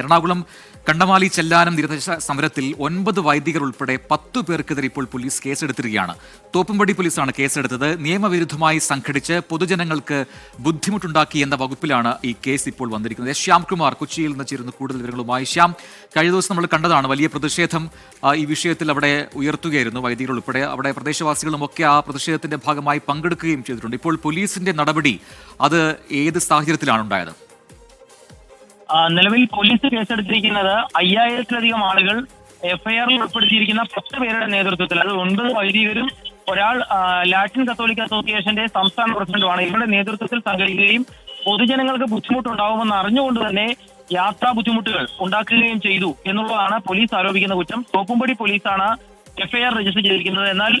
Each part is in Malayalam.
എറണാകുളം കണ്ടമാലി ചെല്ലാനം നിരദേശ സമരത്തിൽ ഒൻപത് വൈദികർ ഉൾപ്പെടെ പത്തു പേർക്കെതിരെ ഇപ്പോൾ പോലീസ് കേസെടുത്തിരിക്കുകയാണ്. തോപ്പുംപടി പോലീസാണ് കേസെടുത്തത്. നിയമവിരുദ്ധമായി സംഘടിച്ച് പൊതുജനങ്ങൾക്ക് ബുദ്ധിമുട്ടുണ്ടാക്കി എന്ന വകുപ്പിലാണ് ഈ കേസ് ഇപ്പോൾ വന്നിരിക്കുന്നത്. ശ്യാംകുമാർ കൊച്ചിയിൽ നിന്ന് ചേരുന്ന കൂടുതൽ വിവരങ്ങളുമായി. ശ്യാം കഴിഞ്ഞ ദിവസം നമ്മൾ കണ്ടതാണ് വലിയ പ്രതിഷേധം ഈ വിഷയത്തിൽ അവിടെ ഉയർത്തുകയായിരുന്നു വൈദികർ ഉൾപ്പെടെ. അവിടെ പ്രദേശവാസികളും ഒക്കെ ആ പ്രതിഷേധത്തിന്റെ ഭാഗമായി പങ്കെടുക്കുകയും ചെയ്തിട്ടുണ്ട്. ഇപ്പോൾ പോലീസിന്റെ നടപടി അത് ഏത് സാഹചര്യത്തിലാണ് ഉണ്ടായത്? നിലവിൽ പോലീസ് കേസെടുത്തിരിക്കുന്നത് അയ്യായിരത്തിലധികം ആളുകൾ എഫ്ഐആറിൽ ഉൾപ്പെടുത്തിയിരിക്കുന്ന പത്ത് പേരുടെ നേതൃത്വത്തിൽ. അത് ഒൻപത് വൈദികരും ഒരാൾ ലാറ്റിൻ കത്തോലിക്ക അസോസിയേഷന്റെ സംസ്ഥാന പ്രസിഡന്റുമാണ്. ഇവരുടെ നേതൃത്വത്തിൽ സംഘടിക്കുകയും പൊതുജനങ്ങൾക്ക് ബുദ്ധിമുട്ടുണ്ടാവുമെന്ന് അറിഞ്ഞുകൊണ്ട് തന്നെ യാത്രാ ബുദ്ധിമുട്ടുകൾ ഉണ്ടാക്കുകയും ചെയ്തു എന്നുള്ളതാണ് പോലീസ് ആരോപിക്കുന്ന കുറ്റം. തോപ്പുംപടി പോലീസാണ് എഫ്ഐആർ രജിസ്റ്റർ ചെയ്തിരിക്കുന്നത്. എന്നാൽ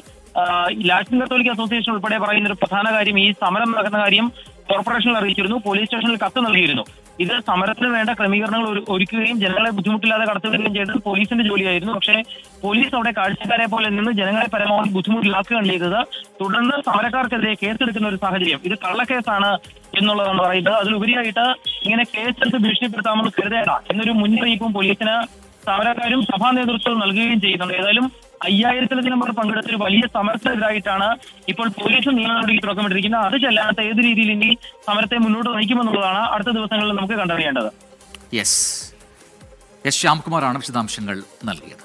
ലാറ്റിൻ കത്തോലിക്ക അസോസിയേഷൻ ഉൾപ്പെടെ പറയുന്ന ഒരു പ്രധാന കാര്യം ഈ സമരം നടക്കുന്ന കാര്യം കോർപ്പറേഷനിൽ അറിയിച്ചിരുന്നു. പോലീസ് സ്റ്റേഷനിൽ കത്ത് നൽകിയിരുന്നു. ഇത് സമരത്തിന് വേണ്ട ക്രമീകരണങ്ങൾ ഒരു- ഒരുക്കുകയും ജനങ്ങളെ ബുദ്ധിമുട്ടില്ലാതെ കടത്തിവിടുകയും ചെയ്തത് പോലീസിന്റെ ജോലിയായിരുന്നു. പക്ഷേ പോലീസ് അവിടെ കാഴ്ചക്കാരെ പോലെ നിന്ന് ജനങ്ങളെ പരമാവധി ബുദ്ധിമുട്ടിലാക്കുകയാണ് ചെയ്തത്. തുടർന്ന് സമരക്കാർക്കെതിരെ കേസെടുക്കുന്ന ഒരു സാഹചര്യം. ഇത് കള്ളക്കേസാണ് എന്നുള്ളതാണ് പറയുന്നത്. അതിലുപരിയായിട്ട് ഇങ്ങനെ കേസെടുത്ത് ഭീഷണിപ്പെടുത്താമെന്ന് കരുതേണ്ട എന്നൊരു മുന്നറിയിപ്പും പോലീസിന് സമരക്കാരും സഭാ നേതൃത്വം നൽകുകയും ചെയ്യുന്നുണ്ട്. ഏതായാലും അയ്യായിരത്തിലധികം പേർ പങ്കെടുത്ത ഒരു വലിയ സമരത്തിനെതിരായിട്ടാണ് ഇപ്പോൾ പോലീസ് നിയമ നടപടിക്ക് തുടക്കമിട്ടിരിക്കുന്നത്. അത് ചെല്ലാത്ത ഏത് രീതിയിൽ ഇനി സമരത്തെ മുന്നോട്ട് നയിക്കുമെന്നുള്ളതാണ് അടുത്ത ദിവസങ്ങളിൽ നമുക്ക് കണ്ടറിയേണ്ടത്. യെസ് എസ് ശ്യാംകുമാറാണ് വിശദാംശങ്ങൾ നൽകിയത്.